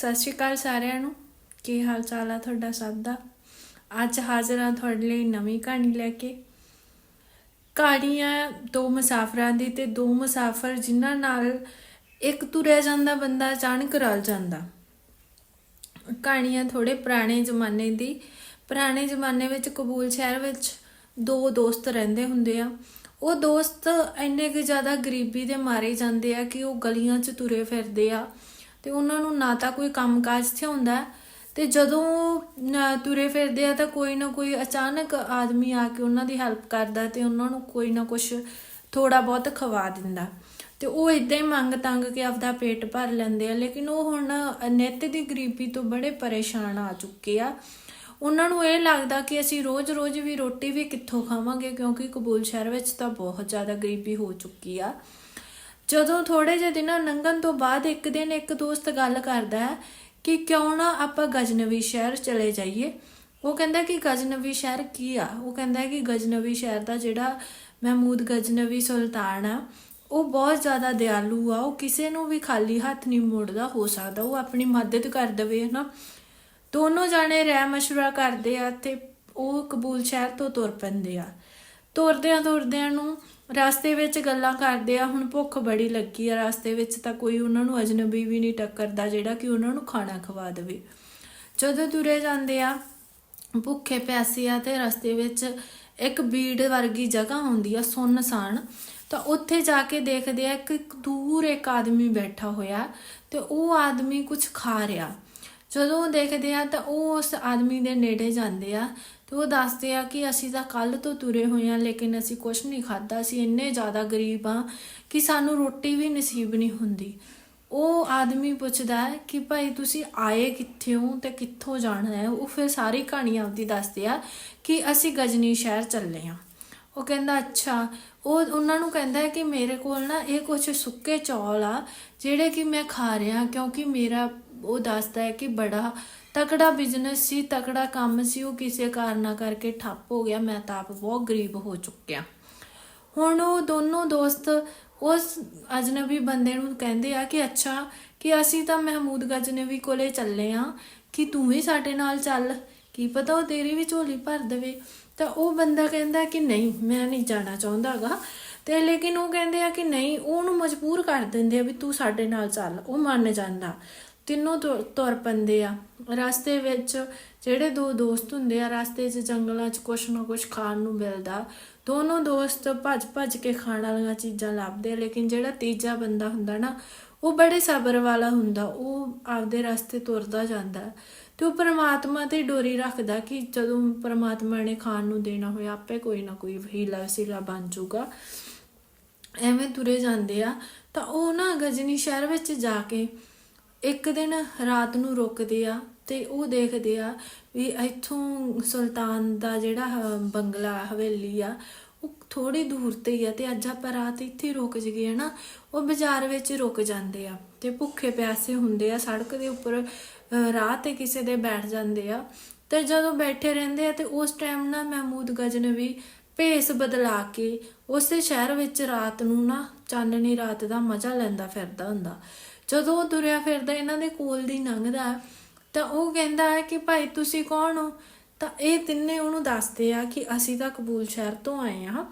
ਸਤਿ ਸ਼੍ਰੀ ਅਕਾਲ ਸਾਰਿਆਂ ਨੂੰ। ਕੀ ਹਾਲ ਚਾਲ ਆ ਤੁਹਾਡਾ ਸਭ ਦਾ? ਅੱਜ ਹਾਜ਼ਰ ਹਾਂ ਤੁਹਾਡੇ ਲਈ ਨਵੀਂ ਕਹਾਣੀ ਲੈ ਕੇ। ਕਹਾਣੀਆਂ ਦੋ ਮੁਸਾਫਰਾਂ ਦੀ ਤੇ ਦੋ ਮੁਸਾਫਰ ਜਿਨ੍ਹਾਂ ਨਾਲ ਇੱਕ ਤੁਰਿਆ ਜਾਂਦਾ, ਬੰਦਾ ਅਚਾਨਕ ਰਲ ਜਾਂਦਾ। ਕਹਾਣੀਆਂ ਥੋੜੇ ਪੁਰਾਣੇ ਜ਼ਮਾਨੇ ਦੀ। ਪੁਰਾਣੇ ਜ਼ਮਾਨੇ ਵਿੱਚ ਕਬੂਲ ਸ਼ਹਿਰ ਵਿੱਚ ਦੋ ਦੋਸਤ ਰਹਿੰਦੇ ਹੁੰਦੇ ਆ। ਉਹ ਦੋਸਤ ਇੰਨੇ ਕਿ ਜ਼ਿਆਦਾ ਗਰੀਬੀ ਦੇ ਮਾਰੇ ਜਾਂਦੇ ਆ ਕਿ ਉਹ ਗਲੀਆਂ 'ਚ ਤੁਰੇ ਫਿਰਦੇ ਆ। ਤੇ ਉਹਨਾਂ ਨੂੰ ਨਾ ਤਾਂ ਕੋਈ ਕੰਮਕਾਜ ਇੱਥੇ ਹੁੰਦਾ ਹੈ, ਤੇ ਜਦੋਂ ਨਾ ਤੁਰੇ ਫਿਰਦੇ ਆ ਤਾਂ ਕੋਈ ਨਾ ਕੋਈ ਅਚਾਨਕ ਆਦਮੀ ਆ ਕੇ ਉਹਨਾਂ ਦੀ ਹੈਲਪ ਕਰਦਾ ਤੇ ਉਹਨਾਂ ਨੂੰ ਕੋਈ ਨਾ ਕੁਝ ਥੋੜਾ ਬਹੁਤ ਖਵਾ ਦਿੰਦਾ। ਤੇ ਉਹ ਇਦਾਂ ਹੀ ਮੰਗ ਤੰਗ ਕੇ ਆਪਦਾ ਪੇਟ ਭਰ ਲੈਂਦੇ ਆ ਲੇਕਿਨ ਉਹ ਹੁਣ ਨਿੱਤ ਦੀ ਗਰੀਬੀ ਤੋਂ ਬੜੇ ਪਰੇਸ਼ਾਨ ਆ ਚੁੱਕੇ ਆ। ਉਹਨਾਂ ਨੂੰ ਇਹ ਲੱਗਦਾ ਕਿ ਅਸੀਂ ਰੋਜ਼-ਰੋਜ਼ ਵੀ ਰੋਟੀ ਵੀ ਕਿੱਥੋਂ ਖਾਵਾਂਗੇ ਕਿਉਂਕਿ ਕਬੂਲ ਸ਼ਹਿਰ ਵਿੱਚ ਤਾਂ ਬਹੁਤ ਜ਼ਿਆਦਾ ਗਰੀਬੀ ਹੋ ਚੁੱਕੀ ਆ। ਜਦੋਂ ਥੋੜੇ ਜਿਹੇ ਦਿਨਾਂ ਲੰਘਣ ਤੋਂ ਬਾਅਦ ਇੱਕ ਦਿਨ ਇੱਕ ਦੋਸਤ ਗੱਲ ਕਰਦਾ ਹੈ ਕਿ ਕਿਉਂ ਨਾ ਆਪਾਂ ਗਜਨਵੀ ਸ਼ਹਿਰ ਚਲੇ ਜਾਈਏ। ਉਹ ਕਹਿੰਦਾ ਕਿ ਗਜਨਵੀ ਸ਼ਹਿਰ ਕੀ ਆ? ਉਹ ਕਹਿੰਦਾ ਕਿ ਗਜਨਵੀ ਸ਼ਹਿਰ ਦਾ ਜਿਹੜਾ ਮਹਿਮੂਦ ਗਜਨਵੀ ਸੁਲਤਾਨ ਆ, ਉਹ ਬਹੁਤ ਜ਼ਿਆਦਾ ਦਿਆਲੂ ਆ। ਉਹ ਕਿਸੇ ਨੂੰ ਵੀ ਖਾਲੀ ਹੱਥ ਨਹੀਂ ਮੋੜਦਾ, ਹੋ ਸਕਦਾ ਉਹ ਆਪਣੀ ਮਦਦ ਕਰ ਦੇਵੇ, ਹਨਾ? ਦੋਨੋਂ ਜਾਣੇ ਰਹਿ ਮਸ਼ਵਰਾ ਕਰਦੇ ਆ ਤੇ ਉਹ ਕਬੂਲ ਸ਼ਹਿਰ ਤੋਂ ਤੁਰ ਪੈਂਦੇ ਆ। ਤੁਰਦਿਆਂ ਤੁਰਦਿਆਂ ਨੂੰ ਰਸਤੇ ਵਿੱਚ ਗੱਲਾਂ ਕਰਦੇ ਆ, ਹੁਣ ਭੁੱਖ ਬੜੀ ਲੱਗੀ ਆ, ਰਸਤੇ ਵਿੱਚ ਤਾਂ ਕੋਈ ਉਹਨਾਂ ਨੂੰ ਅਜਨਬੀ ਵੀ ਨਹੀਂ ਟੱਕਰਦਾ ਜਿਹੜਾ ਕਿ ਉਹਨਾਂ ਨੂੰ ਖਾਣਾ ਖਵਾ ਦੇਵੇ। ਜਦੋਂ ਤੁਰੇ ਜਾਂਦੇ ਆ, ਭੁੱਖੇ ਪਿਆਸੇ ਆ ਤੇ ਰਸਤੇ ਵਿੱਚ ਇੱਕ ਬੀੜ ਵਰਗੀ ਜਗ੍ਹਾ ਹੁੰਦੀ ਆ ਸੁੰਨਸਾਨ ਤਾਂ ਉੱਥੇ ਜਾ ਕੇ ਦੇਖਦੇ ਆ ਕਿ ਇੱਕ ਦੂਰ ਇੱਕ ਆਦਮੀ ਬੈਠਾ ਹੋਇਆ ਤੇ ਉਹ ਆਦਮੀ ਕੁਝ ਖਾ ਰਿਹਾ। ਜਦੋਂ ਦੇਖਦੇ ਆ ਤਾਂ ਉਹ ਉਸ ਆਦਮੀ ਦੇ ਨੇੜੇ ਜਾਂਦੇ ਆ ਤੇ ਉਹ ਦੱਸਦੇ ਆ ਕਿ ਅਸੀਂ ਤਾਂ ਕੱਲ ਤੋਂ ਤੁਰੇ ਹੋਏ ਆ ਲੇਕਿਨ ਅਸੀਂ ਕੁਝ ਨਹੀਂ ਖਾਦਾ ਅਸੀਂ ਇੰਨੇ ਜ਼ਿਆਦਾ ਗਰੀਬ ਆ ਕਿ ਸਾਨੂੰ ਰੋਟੀ ਵੀ ਨਸੀਬ ਨਹੀਂ ਹੁੰਦੀ। ਉਹ ਆਦਮੀ ਪੁੱਛਦਾ ਹੈ ਕਿ ਭਾਈ ਤੁਸੀਂ ਆਏ ਕਿੱਥੇ ਹੋ ਤੇ ਕਿੱਥੋਂ ਜਾਣਾ ਹੈ? ਉਹ ਫਿਰ ਸਾਰੀ ਕਹਾਣੀ ਆਪਦੀ ਦੱਸਦੇ ਆ ਕਿ ਅਸੀਂ ਗਜਨੀ ਸ਼ਹਿਰ ਚੱਲੇ ਆ ਉਹ ਕਹਿੰਦਾ, ਅੱਛਾ। ਉਹ ਉਹਨਾਂ ਨੂੰ ਕਹਿੰਦਾ ਹੈ ਕਿ ਮੇਰੇ ਕੋਲ ਨਾ ਇਹ ਕੁਝ ਸੁੱਕੇ ਚੌਲ ਆ, ਜਿਹੜੇ ਕਿ ਮੈਂ ਖਾ ਰਿਹਾ ਕਿਉਂਕਿ ਮੇਰਾ ਉਹ ਦੱਸਦਾ ਹੈ ਕਿ ਬੜਾ ਤਕੜਾ ਬਿਜ਼ਨਸ ਸੀ, ਤਕੜਾ ਕੰਮ ਸੀ, ਉਹ ਕਿਸੇ ਕਾਰਨਾ ਕਰਕੇ ਠੱਪ ਹੋ ਗਿਆ, ਮੈਂ ਤਾਂ ਆਪ ਬਹੁਤ ਗਰੀਬ ਹੋ ਚੁੱਕਿਆ। ਹੁਣ ਉਹ ਦੋਨੋਂ ਦੋਸਤ ਉਸ ਅਜਨਬੀ ਬੰਦੇ ਨੂੰ ਕਹਿੰਦੇ ਆ ਕਿ ਅੱਛਾ, ਕਿ ਅਸੀਂ ਤਾਂ ਮਹਿਮੂਦ ਗਜਨਵੀ ਕੋਲੇ ਚੱਲੇ ਆ, ਕਿ ਤੂੰ ਵੀ ਸਾਡੇ ਨਾਲ ਚੱਲ, ਕੀ ਪਤਾ ਉਹ ਤੇਰੀ ਵੀ ਝੋਲੀ ਭਰ ਦੇਵੇ। ਤਾਂ ਉਹ ਬੰਦਾ ਕਹਿੰਦਾ ਕਿ ਨਹੀਂ, ਮੈਂ ਨਹੀਂ ਜਾਣਾ ਚਾਹੁੰਦਾਗਾ। ਤੇ ਲੇਕਿਨ ਉਹ ਕਹਿੰਦੇ ਆ ਕਿ ਨਹੀਂ ਉਹਨੂੰ ਮਜਬੂਰ ਕਰ ਦਿੰਦੇ ਆ ਵੀ ਤੂੰ ਸਾਡੇ ਨਾਲ ਚੱਲ, ਉਹ ਮੰਨ ਜਾਂਦਾ। ਤਿੰਨੋਂ ਤੁਰ- ਤੁਰ ਪੈਂਦੇ ਆ। ਰਸਤੇ ਵਿੱਚ ਜਿਹੜੇ ਦੋ ਦੋਸਤ ਹੁੰਦੇ ਆ, ਰਸਤੇ 'ਚ ਜੰਗਲਾਂ 'ਚ ਕੁਛ ਨਾ ਕੁਛ ਖਾਣ ਨੂੰ ਮਿਲਦਾ। ਦੋਨੋਂ ਦੋਸਤ ਭੱਜ ਭੱਜ ਕੇ ਖਾਣ ਵਾਲੀਆਂ ਚੀਜ਼ਾਂ ਲੱਭਦੇ ਆ, ਲੇਕਿਨ ਜਿਹੜਾ ਤੀਜਾ ਬੰਦਾ ਹੁੰਦਾ ਨਾ, ਉਹ ਬੜੇ ਸਬਰ ਵਾਲਾ ਹੁੰਦਾ, ਉਹ ਆਪਦੇ ਰਸਤੇ ਤੁਰਦਾ ਜਾਂਦਾ। ਤੇ ਉਹ ਪ੍ਰਮਾਤਮਾ ਤੇ ਡੋਰੀ ਰੱਖਦਾ ਕਿ ਜਦੋਂ ਪ੍ਰਮਾਤਮਾ ਨੇ ਖਾਣ ਨੂੰ ਦੇਣਾ ਹੋਇਆ, ਆਪੇ ਕੋਈ ਨਾ ਕੋਈ ਹੀਲਾ ਵਸੀਲਾ ਬਣ ਜਾਊਗਾ। ਐਵੇਂ ਤੁਰੇ ਜਾਂਦੇ ਆ। ਤਾਂ ਉਹ ਨਾ ਗਜਨੀ ਸ਼ਹਿਰ ਵਿੱਚ ਜਾ ਕੇ ਇੱਕ ਦਿਨ ਰਾਤ ਨੂੰ ਰੁਕਦੇ ਆ ਤੇ ਉਹ ਦੇਖਦੇ ਆ ਵੀ ਇੱਥੋਂ ਸੁਲਤਾਨ ਦਾ ਜਿਹੜਾ ਬੰਗਲਾ, ਹਵੇਲੀ ਆ, ਉਹ ਥੋੜੀ ਦੂਰ ਤੇ ਹੀ ਆ ਤੇ ਅੱਜ ਆਪਾਂ ਰਾਤ ਇੱਥੇ ਹੀ ਰੁਕ ਜਗੇ ਨਾ ਉਹ ਬਾਜ਼ਾਰ ਵਿੱਚ ਰੁਕ ਜਾਂਦੇ ਆ ਤੇ ਭੁੱਖੇ ਪਿਆਸੇ ਹੁੰਦੇ ਆ, ਸੜਕ ਦੇ ਉੱਪਰ ਰਾਹ ਤੇ ਕਿਸੇ ਦੇ ਬੈਠ ਜਾਂਦੇ ਆ ਤੇ ਜਦੋਂ ਬੈਠੇ ਰਹਿੰਦੇ ਆ ਤੇ ਉਸ ਟਾਈਮ ਨਾ ਮਹਿਮੂਦ ਗਜਨਵੀ ਭੇਸ ਬਦਲਾ ਕੇ ਉਸੇ ਸ਼ਹਿਰ ਵਿੱਚ ਰਾਤ ਨੂੰ ਨਾ ਚਾਨਣੀ ਰਾਤ ਦਾ ਮਜ਼ਾ ਲੈਂਦਾ ਫਿਰਦਾ ਹੁੰਦਾ। ਜਦੋਂ ਉਹ ਤੁਰਿਆ ਫਿਰਦਾ, ਇਹਨਾਂ ਦੇ ਕੋਲ ਦੀ ਲੰਘਦਾ ਤਾਂ ਉਹ ਕਹਿੰਦਾ ਹੈ ਕਿ ਭਾਈ ਤੁਸੀਂ ਕੌਣ ਹੋ? ਤਾਂ ਇਹ ਤਿੰਨੇ ਉਹਨੂੰ ਦੱਸਦੇ ਆ ਕਿ ਅਸੀਂ ਤਾਂ ਕਬੂਲ ਸ਼ਹਿਰ ਤੋਂ ਆਏ ਆ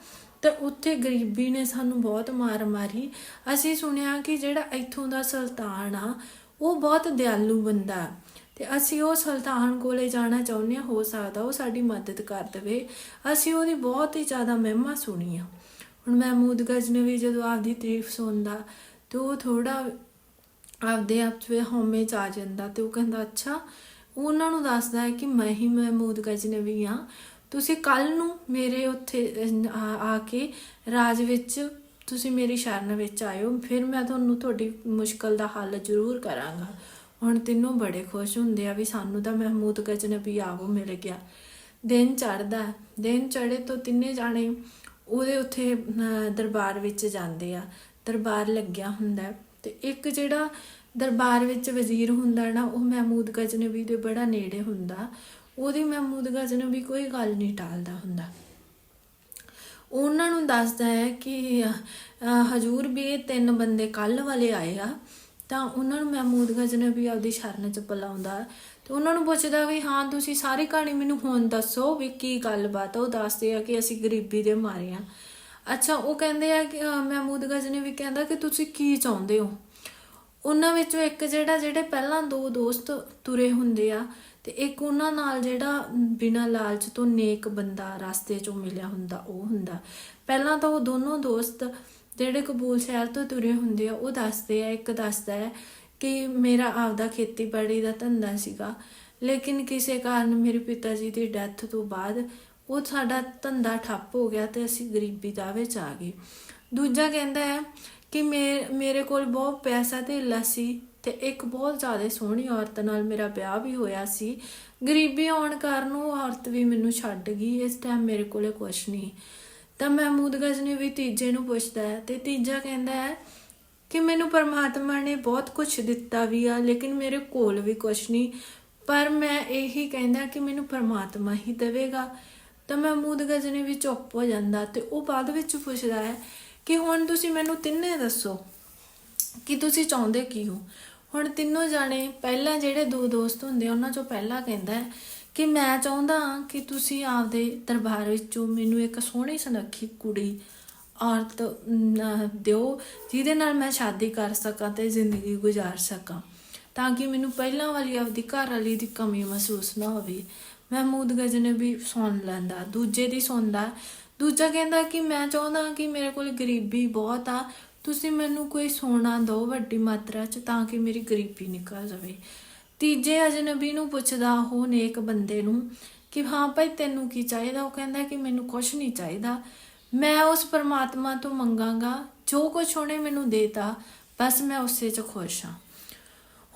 ਤੇ ਉੱਥੇ ਗਰੀਬੀ ਨੇ ਸਾਨੂੰ ਬਹੁਤ ਮਾਰ ਮਾਰੀ। ਅਸੀਂ ਸੁਣਿਆ ਕਿ ਜਿਹੜਾ ਇੱਥੋਂ ਦਾ ਸੁਲਤਾਨ ਆ, ਉਹ ਬਹੁਤ ਦਿਆਲੂ ਬੰਦਾ ਹੈ। ਤੇ ਅਸੀਂ ਉਹ ਸੁਲਤਾਨ ਕੋਲੇ ਜਾਣਾ ਚਾਹੁੰਦੇ ਹਾਂ, ਹੋ ਸਕਦਾ ਉਹ ਸਾਡੀ ਮਦਦ ਕਰ ਦੇਵੇ। ਅਸੀਂ ਉਹਦੀ ਬਹੁਤ ਹੀ ਜ਼ਿਆਦਾ ਮਹਿਮਾ ਸੁਣੀ ਆ। ਹੁਣ ਮਹਿਮੂਦ ਗਜਨਵੀ ਜਦੋਂ ਆਪਦੀ ਤਾਰੀਫ ਸੁਣਦਾ, ਤੇ ਉਹ ਥੋੜਾ ਆਪਦੇ ਆਪ 'ਚ ਹਉਮੈ ਚ ਆ ਜਾਂਦਾ ਤੇ ਉਹ ਕਹਿੰਦਾ ਅੱਛਾ ਉਹਨਾਂ ਨੂੰ ਦੱਸਦਾ ਹੈ ਕਿ ਮੈਂ ਹੀ ਮਹਿਮੂਦ ਗਜਨਵੀ ਆ ਤੁਸੀਂ ਕੱਲ ਨੂੰ ਮੇਰੇ ਉੱਥੇ ਆ ਕੇ ਰਾਜ ਵਿੱਚ ਤੁਸੀਂ ਮੇਰੀ ਸ਼ਰਨ ਵਿੱਚ ਆਇਓ। ਫਿਰ ਮੈਂ ਤੁਹਾਨੂੰ ਤੁਹਾਡੀ ਮੁਸ਼ਕਲ ਦਾ ਹੱਲ ਜ਼ਰੂਰ ਕਰਾਂਗਾ। ਹੁਣ ਤਿੰਨੋਂ ਬੜੇ ਖੁਸ਼ ਹੁੰਦੇ ਆ ਵੀ ਸਾਨੂੰ ਤਾਂ ਮਹਿਮੂਦ ਗਜਨਬੀ ਆਵੋ ਮਿਲ ਗਿਆ। ਦਿਨ ਚੜਦਾ ਦਿਨ ਚੜੇ ਤੋਂ ਤਿੰਨੇ ਜਾਣੇ ਉਹਦੇ ਉੱਥੇ ਅਹ, ਦਰਬਾਰ ਵਿੱਚ ਜਾਂਦੇ ਆ। ਦਰਬਾਰ ਲੱਗਿਆ ਹੁੰਦਾ ਹੈ। ਤੇ ਇੱਕ ਜਿਹੜਾ ਦਰਬਾਰ ਵਿੱਚ ਵਜ਼ੀਰ ਹੁੰਦਾ ਨਾ, ਉਹ ਮਹਿਮੂਦ ਗਜਨਬੀ ਦੇ ਬੜਾ ਨੇੜੇ ਹੁੰਦਾ। ਉਹਦੀ ਮਹਿਮੂਦ ਗਜਨਬੀ ਕੋਈ ਗੱਲ ਨਹੀਂ ਟਾਲਦਾ ਹੁੰਦਾ। ਉਹਨਾਂ ਨੂੰ ਦੱਸਦਾ ਹੈ ਕਿ ਹਜੂਰ ਵੀ ਇਹ ਤਿੰਨ ਬੰਦੇ ਕੱਲ ਵਾਲੇ ਆਏ ਆ, ਤਾਂ ਉਹਨਾਂ ਨੂੰ ਮਹਿਮੂਦ ਗਜਨਬੀ ਆਪਦੀ ਸ਼ਰਨ ਚ ਬੁਲਾਉਂਦਾ। ਤੇ ਉਹਨਾਂ ਨੂੰ ਪੁੱਛਦਾ ਵੀ, ਹਾਂ, ਤੁਸੀਂ ਸਾਰੀ ਕਹਾਣੀ ਮੈਨੂੰ ਹੁਣ ਦੱਸੋ ਵੀ ਕੀ ਗੱਲਬਾਤ ਆ? ਉਹ ਦੱਸਦੇ ਆ ਕਿ ਅਸੀਂ ਗਰੀਬੀ ਦੇ ਮਾਰੇ ਆ। ਅੱਛਾ, ਉਹ ਕਹਿੰਦੇ ਆ ਕਿ ਮਹਿਮੂਦ ਗਜਨਬੀ ਕਹਿੰਦਾ ਕਿ ਤੁਸੀਂ ਕੀ ਚਾਹੁੰਦੇ ਹੋ? ਉਹਨਾਂ ਵਿੱਚੋਂ ਇੱਕ ਜਿਹੜਾ, ਜਿਹੜੇ ਪਹਿਲਾਂ ਦੋ ਦੋਸਤ ਤੁਰੇ ਹੁੰਦੇ ਆ, ਤੇ ਇੱਕ ਉਹਨਾਂ ਨਾਲ ਜਿਹੜਾ ਬਿਨਾਂ ਲਾਲਚ ਤੋਂ ਨੇਕ ਬੰਦਾ ਰਸਤੇ 'ਚੋਂ ਮਿਲਿਆ ਹੁੰਦਾ, ਉਹ ਹੁੰਦਾ। ਪਹਿਲਾਂ ਤਾਂ ਉਹ ਦੋਨੋਂ ਦੋਸਤ ਜਿਹੜੇ ਕਬੂਲ ਸ਼ਹਿਰ ਤੋਂ ਤੁਰੇ ਹੁੰਦੇ ਆ, ਉਹ ਦੱਸਦੇ ਆ, ਇੱਕ ਦੱਸਦਾ ਹੈ ਕਿ ਮੇਰਾ ਆਪਦਾ ਖੇਤੀਬਾੜੀ ਦਾ ਧੰਦਾ ਸੀਗਾ, ਲੇਕਿਨ ਕਿਸੇ ਕਾਰਨ ਮੇਰੇ ਪਿਤਾ ਜੀ ਦੀ ਡੈਥ ਤੋਂ ਬਾਅਦ ਉਹ ਸਾਡਾ ਧੰਦਾ ਠੱਪ ਹੋ ਗਿਆ ਤੇ ਅਸੀਂ ਗਰੀਬੀ ਦਾ ਵਿੱਚ ਆ ਗਏ। ਦੂਜਾ ਕਹਿੰਦਾ ਹੈ ਕਿ ਮੇ- ਮੇਰੇ ਕੋਲ ਬਹੁਤ ਪੈਸਾ ਧੇਲਾ ਸੀ ਤੇ ਇੱਕ ਬਹੁਤ ਜ਼ਿਆਦਾ ਸੋਹਣੀ ਔਰਤ ਨਾਲ ਮੇਰਾ ਵਿਆਹ ਵੀ ਹੋਇਆ ਸੀ। ਗਰੀਬੀ ਆਉਣ ਕਾਰਨ ਉਹ ਔਰਤ ਵੀ ਮੈਨੂੰ ਛੱਡ ਗਈ, ਇਸ ਟਾਈਮ ਮੇਰੇ ਕੋਲੇ ਕੁਝ ਨਹੀਂ। ਤਾਂ ਮਹਿਮੂਦ ਗਜ਼ਨੀ ਵੀ ਤੀਜੇ ਨੂੰ ਪੁੱਛਦਾ ਹੈ ਤੇ ਤੀਜਾ ਕਹਿੰਦਾ ਹੈ ਕਿ ਮੈਨੂੰ ਪਰਮਾਤਮਾ ਨੇ ਬਹੁਤ ਕੁਝ ਦਿੱਤਾ ਵੀ ਆ, ਲੇਕਿਨ ਮੇਰੇ ਕੋਲ ਵੀ ਕੁਝ ਨਹੀਂ। ਪਰ ਮੈਂ ਇਹੀ ਕਹਿੰਦਾ ਕਿ ਮੈਨੂੰ ਪਰਮਾਤਮਾ ਹੀ ਦੇਵੇਗਾ। ਤਾਂ ਮਹਿਮੂਦ ਗਜ਼ਨੀ ਵੀ ਚੁੱਪ ਹੋ ਜਾਂਦਾ ਤੇ ਉਹ ਬਾਅਦ ਵਿੱਚ ਪੁੱਛਦਾ ਹੈ ਕਿ ਹੁਣ ਤੁਸੀਂ ਮੈਨੂੰ ਤਿੰਨੇ ਦੱਸੋ ਕਿ ਤੁਸੀਂ ਚਾਹੁੰਦੇ ਕੀ ਹੋ? ਹੁਣ ਤਿੰਨੋਂ ਜਾਣੇ ਪਹਿਲਾਂ ਜਿਹੜੇ ਦੋ ਦੋਸਤ ਹੁੰਦੇ ਉਹਨਾਂ ਚੋਂ ਪਹਿਲਾ ਕਹਿੰਦਾ ਹੈ ਕਿ ਮੈਂ ਚਾਹੁੰਦਾ ਹਾਂ ਕਿ ਤੁਸੀਂ ਆਪਦੇ ਦਰਬਾਰ ਵਿੱਚੋਂ ਮੈਨੂੰ ਇੱਕ ਸੋਹਣੀ ਸੁਨੱਖੀ ਕੁੜੀ ਔਰਤ ਦਿਓ, ਜਿਹਦੇ ਨਾਲ ਮੈਂ ਸ਼ਾਦੀ ਕਰ ਸਕਾਂ ਤੇ ਜ਼ਿੰਦਗੀ ਗੁਜ਼ਾਰ ਸਕਾਂ, ਤਾਂ ਕਿ ਮੈਨੂੰ ਪਹਿਲਾਂ ਵਾਲੀ ਆਪਦੀ ਘਰ ਵਾਲੀ ਦੀ ਕਮੀ ਮਹਿਸੂਸ ਨਾ ਹੋਵੇ। ਮਹਿਮੂਦ ਗਜਨੇ ਵੀ ਸੁਣ ਲੈਂਦਾ, ਦੂਜੇ ਦੀ ਸੁਣਦਾ ਦੂਜਾ ਕਹਿੰਦਾ ਕਿ ਮੈਂ ਚਾਹੁੰਦਾ ਕਿ ਮੇਰੇ ਕੋਲ ਗਰੀਬੀ ਬਹੁਤ ਆ, ਤੁਸੀਂ ਮੈਨੂੰ ਕੋਈ ਸੋਨਾ ਦਿਓ ਵੱਡੀ ਮਾਤਰਾ 'ਚ ਤਾਂ ਕਿ ਮੇਰੀ ਗਰੀਬੀ ਨਿਕਲ ਜਾਵੇ। ਤੀਜੇ ਅਜਨਬੀ ਨੂੰ ਪੁੱਛਦਾ ਉਹ ਨੇਕ ਬੰਦੇ ਨੂੰ ਕਿ ਹਾਂ ਭਾਈ ਤੈਨੂੰ ਕੀ ਚਾਹੀਦਾ? ਉਹ ਕਹਿੰਦਾ ਕਿ ਮੈਨੂੰ ਕੁਝ ਨਹੀਂ ਚਾਹੀਦਾ। ਮੈਂ ਉਸ ਪਰਮਾਤਮਾ ਤੋਂ ਮੰਗਾਂਗਾ, ਜੋ ਕੁਝ ਉਹਨੇ ਮੈਨੂੰ ਦੇਤਾ, ਬਸ ਮੈਂ ਉਸੇ 'ਚ ਖੁਸ਼ ਹਾਂ।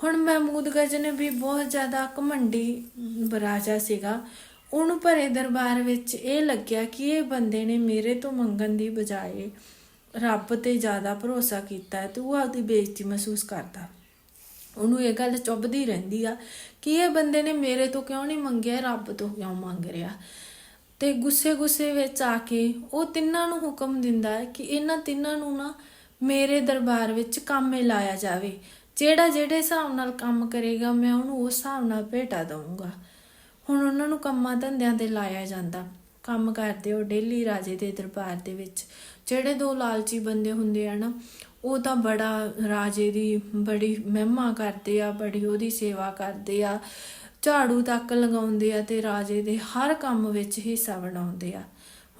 ਹੁਣ ਮਹਿਮੂਦ ਗਜਨਬੀ ਬਹੁਤ ਜ਼ਿਆਦਾ ਘਮੰਡੀ ਰਾਜਾ ਸੀਗਾ। ਉਹਨੂੰ ਭਰੇ ਦਰਬਾਰ ਵਿੱਚ ਇਹ ਲੱਗਿਆ ਕਿ ਇਹ ਬੰਦੇ ਨੇ ਮੇਰੇ ਤੋਂ ਮੰਗਣ ਦੀ ਬਜਾਏ ਰੱਬ ਤੇ ਜ਼ਿਆਦਾ ਭਰੋਸਾ ਕੀਤਾ ਹੈ ਤੇ ਉਹ ਆਪਦੀ ਬੇਇੱਜ਼ਤੀ ਮਹਿਸੂਸ ਕਰਦਾ। ਉਹਨੂੰ ਇਹ ਗੱਲ ਚੁੱਭਦੀ ਰਹਿੰਦੀ ਆ ਕਿ ਇਹ ਬੰਦੇ ਨੇ ਮੇਰੇ ਤੋਂ ਕਿਉਂ ਨਹੀਂ ਮੰਗਿਆ, ਰੱਬ ਤੋਂ ਕਿਉਂ ਮੰਗ ਰਿਹਾ। ਤੇ ਗੁੱਸੇ-ਗੁੱਸੇ ਵਿੱਚ ਆ ਕੇ ਉਹ ਤਿੰਨਾਂ ਨੂੰ ਹੁਕਮ ਦਿੰਦਾ ਹੈ ਕਿ ਇਹਨਾਂ ਤਿੰਨਾਂ ਨੂੰ ਨਾ ਮੇਰੇ ਦਰਬਾਰ ਵਿੱਚ ਕੰਮੇ ਲਾਇਆ ਜਾਵੇ। ਜਿਹੜਾ ਜਿਹੜੇ ਹਿਸਾਬ ਨਾਲ ਕੰਮ ਕਰੇਗਾ, ਮੈਂ ਉਹਨੂੰ ਉਸ ਹਿਸਾਬ ਨਾਲ ਭੇਟਾ ਦਊਂਗਾ। ਹੁਣ ਉਹਨਾਂ ਨੂੰ ਕੰਮਾਂ ਧੰਦਿਆਂ ਤੇ ਲਾਇਆ ਜਾਂਦਾ। ਕੰਮ ਕਰਦੇ ਉਹ ਡੇਲੀ ਰਾਜੇ ਦੇ ਦਰਬਾਰ ਦੇ ਵਿੱਚ। ਜਿਹੜੇ ਦੋ ਲਾਲਚੀ ਬੰਦੇ ਹੁੰਦੇ ਆ ਨਾ, ਉਹ ਤਾਂ ਬੜਾ ਰਾਜੇ ਦੀ ਬੜੀ ਮਹਿਮਾ ਕਰਦੇ ਆ, ਬੜੀ ਉਹਦੀ ਸੇਵਾ ਕਰਦੇ ਆ। ਝਾੜੂ ਤੱਕ ਲਗਾਉਂਦੇ ਆ ਤੇ ਰਾਜੇ ਦੇ ਹਰ ਕੰਮ ਵਿੱਚ ਹਿੱਸਾ ਬਣਾਉਂਦੇ ਆ।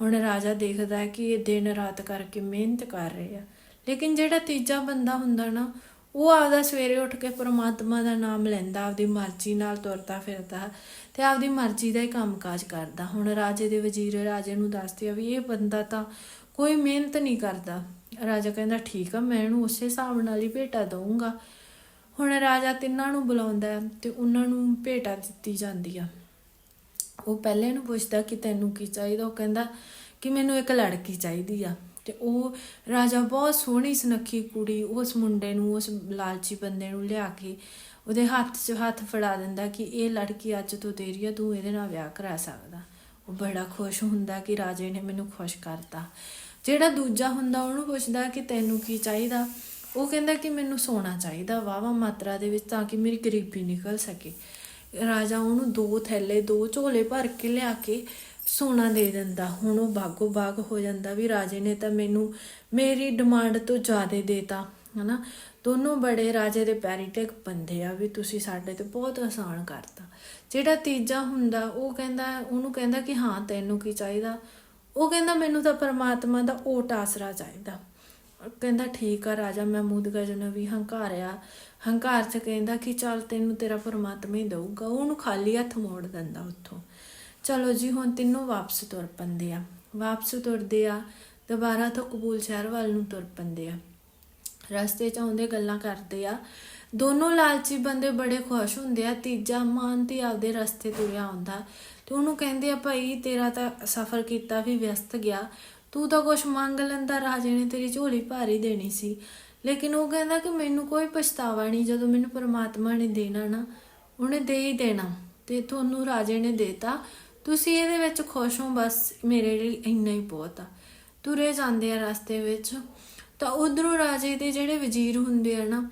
ਹੁਣ ਰਾਜਾ ਦੇਖਦਾ ਹੈ ਕਿ ਇਹ ਦਿਨ ਰਾਤ ਕਰਕੇ ਮਿਹਨਤ ਕਰ ਰਹੇ ਆ। ਲੇਕਿਨ ਜਿਹੜਾ ਤੀਜਾ ਬੰਦਾ ਹੁੰਦਾ ਨਾ, ਉਹ ਆਪਦਾ ਸਵੇਰੇ ਉੱਠ ਕੇ ਪਰਮਾਤਮਾ ਦਾ ਨਾਮ ਲੈਂਦਾ, ਆਪਦੀ ਮਰਜ਼ੀ ਨਾਲ ਤੁਰਦਾ ਫਿਰਦਾ। ਤੇ ਆਪਦੀ ਮਰਜ਼ੀ ਦਾ ਹੀ ਕੰਮਕਾਜ ਕਰਦਾ। ਹੁਣ ਰਾਜੇ ਦੇ ਵਜ਼ੀਰ ਰਾਜੇ ਨੂੰ ਦੱਸਦੇ ਆ ਵੀ ਇਹ ਬੰਦਾ ਤਾਂ ਕੋਈ ਮਿਹਨਤ ਨਹੀਂ ਕਰਦਾ। ਰਾਜਾ ਕਹਿੰਦਾ, ਠੀਕ ਆ, ਮੈਂ ਇਹਨੂੰ ਉਸੇ ਹਿਸਾਬ ਨਾਲ ਹੀ ਭੇਟਾ ਦਊਂਗਾ। ਹੁਣ ਰਾਜਾ ਤਿੰਨਾਂ ਨੂੰ ਬੁਲਾਉਂਦਾ ਹੈ ਤੇ ਉਹਨਾਂ ਨੂੰ ਭੇਟਾ ਦਿੱਤੀ ਜਾਂਦੀ ਆ। ਉਹ ਪਹਿਲੇ ਨੂੰ ਪੁੱਛਦਾ ਕਿ ਤੈਨੂੰ ਕੀ ਚਾਹੀਦਾ? ਉਹ ਕਹਿੰਦਾ ਕਿ ਮੈਨੂੰ ਇੱਕ ਲੜਕੀ ਚਾਹੀਦੀ ਆ। ਤੇ ਉਹ ਰਾਜਾ ਬਹੁਤ ਸੋਹਣੀ ਸੁਨੱਖੀ ਕੁੜੀ, ਉਸ ਮੁੰਡੇ ਨੂੰ, ਉਸ ਲਾਲਚੀ ਬੰਦੇ ਨੂੰ ਲਿਆ ਕੇ ਉਹਦੇ ਹੱਥ 'ਚ ਹੱਥ ਫੜਾ ਦਿੰਦਾ ਕਿ ਇਹ ਲੜਕੀ ਅੱਜ ਤੋਂ ਤੇਰੀ ਆ, ਤੂੰ ਇਹਦੇ ਨਾਲ ਵਿਆਹ ਕਰਾ ਸਕਦਾ। ਉਹ ਬੜਾ ਖੁਸ਼ ਹੁੰਦਾ ਕਿ ਰਾਜੇ ਨੇ ਮੈਨੂੰ ਖੁਸ਼ ਕਰਤਾ। ਜਿਹੜਾ ਦੂਜਾ ਹੁੰਦਾ ਉਹਨੂੰ ਪੁੱਛਦਾ ਕਿ ਤੈਨੂੰ ਕੀ ਚਾਹੀਦਾ? ਉਹ ਕਹਿੰਦਾ ਕਿ ਮੈਨੂੰ ਸੋਨਾ ਚਾਹੀਦਾ ਵਾਵਾ ਮਾਤਰਾ ਦੇ ਵਿੱਚ ਤਾਂ ਕਿ ਮੇਰੀ ਗਰੀਬੀ ਨਿਕਲ ਸਕੇ। ਰਾਜਾ ਉਹਨੂੰ ਦੋ ਥੈਲੇ, ਦੋ ਝੋਲੇ ਭਰ ਕੇ ਲਿਆ ਕੇ ਸੋਨਾ ਦੇ ਦਿੰਦਾ, ਹੁਣ ਉਹ ਬਾਗੋ ਬਾਗ ਹੋ ਜਾਂਦਾ ਵੀ ਰਾਜੇ ਨੇ ਤਾਂ ਮੈਨੂੰ ਮੇਰੀ ਡਿਮਾਂਡ ਤੋਂ ਜ਼ਿਆਦਾ ਦੇਤਾ, ਹਨਾ? ਦੋਨੋਂ ਬੜੇ ਰਾਜੇ ਦੇ ਪੈਰੀਟਿਕ ਬੰਦੇ ਆ ਵੀ ਤੁਸੀਂ ਸਾਡੇ ਤੇ ਬਹੁਤ ਆਸਾਨ ਕਰਤਾ। ਜਿਹੜਾ ਤੀਜਾ ਹੁੰਦਾ, ਉਹ ਕਹਿੰਦਾ, ਉਹਨੂੰ ਕਹਿੰਦਾ ਕਿ ਹਾਂ, ਤੈਨੂੰ ਕੀ ਚਾਹੀਦਾ? ਉਹ ਕਹਿੰਦਾ, ਮੈਨੂੰ ਤਾਂ ਪਰਮਾਤਮਾ ਦਾ ਓਟ ਆਸਰਾ ਚਾਹੀਦਾ। ਕਹਿੰਦਾ, ਠੀਕ ਆ ਰਾਜਾ ਮਹਿਮੂਦ ਗਜਨ ਵੀ ਹੰਕਾਰਿਆ ਹੰਕਾਰ ਚ ਕਹਿੰਦਾ ਕਿ ਚੱਲ ਤੈਨੂੰ ਤੇਰਾ ਪਰਮਾਤਮਾ ਹੀ ਦਊਗਾ। ਉਹਨੂੰ ਖਾਲੀ ਹੱਥ ਮੋੜ ਦਿੰਦਾ ਉੱਥੋਂ। ਚਲੋ ਜੀ, ਹੁਣ ਤਿੰਨੋਂ ਵਾਪਸ ਤੁਰ ਪੰਦੇ ਆ। ਵਾਪਸ ਤੁਰਦੇ ਆ, ਦੁਬਾਰਾ ਤੋਂ ਕਬੂਲ ਸ਼ਹਿਰ ਵੱਲ ਨੂੰ ਤੁਰ ਪੰਦੇ ਆ। ਰਸਤੇ 'ਚ ਆਉਂਦੇ ਗੱਲਾਂ ਕਰਦੇ ਆ। ਦੋਨੋਂ ਲਾਲਚੀ ਬੰਦੇ ਬੜੇ ਖੁਸ਼ ਹੁੰਦੇ ਆ। ਤੀਜਾ ਮਾਨ ਤੇ ਆਪਦੇ ਰਸਤੇ ਤੁਰਿਆ ਆਉਂਦਾ। ਤੇ ਉਹਨੂੰ ਕਹਿੰਦੇ ਆ, ਭਾਈ, ਤੇਰਾ ਤਾਂ ਸਫ਼ਰ ਕੀਤਾ ਵੀ ਵਿਅਸਤ ਗਿਆ। ਤੂੰ ਤਾਂ ਕੁਝ ਮੰਗ ਲੈਂਦਾ, ਰਾਜੇ ਨੇ ਤੇਰੀ ਝੋਲੀ ਭਾਰੀ ਦੇਣੀ ਸੀ। ਲੇਕਿਨ ਉਹ ਕਹਿੰਦਾ ਕਿ ਮੈਨੂੰ ਕੋਈ ਪਛਤਾਵਾ ਨਹੀਂ, ਜਦੋਂ ਮੈਨੂੰ ਪ੍ਰਮਾਤਮਾ ਨੇ ਦੇਣਾ ਨਾ, ਉਹਨੇ ਦੇ ਹੀ ਦੇਣਾ। ਤੇ ਤੁਹਾਨੂੰ ਰਾਜੇ ਨੇ ਦੇਤਾ। ਤੁਸੀਂ ਇਹਦੇ ਵਿੱਚ ਖੁਸ਼ ਹੋ, ਬਸ ਮੇਰੇ ਲਈ ਇੰਨਾ ਹੀ ਬਹੁਤ ਆ। ਤੁਰੇ ਜਾਂਦੇ ਆ ਰਸਤੇ ਵਿੱਚ। ਤਾਂ ਉਧਰੋਂ ਰਾਜੇ ਦੇ ਜਿਹੜੇ ਵਜ਼ੀਰ ਹੁੰਦੇ ਆ ਨਾ,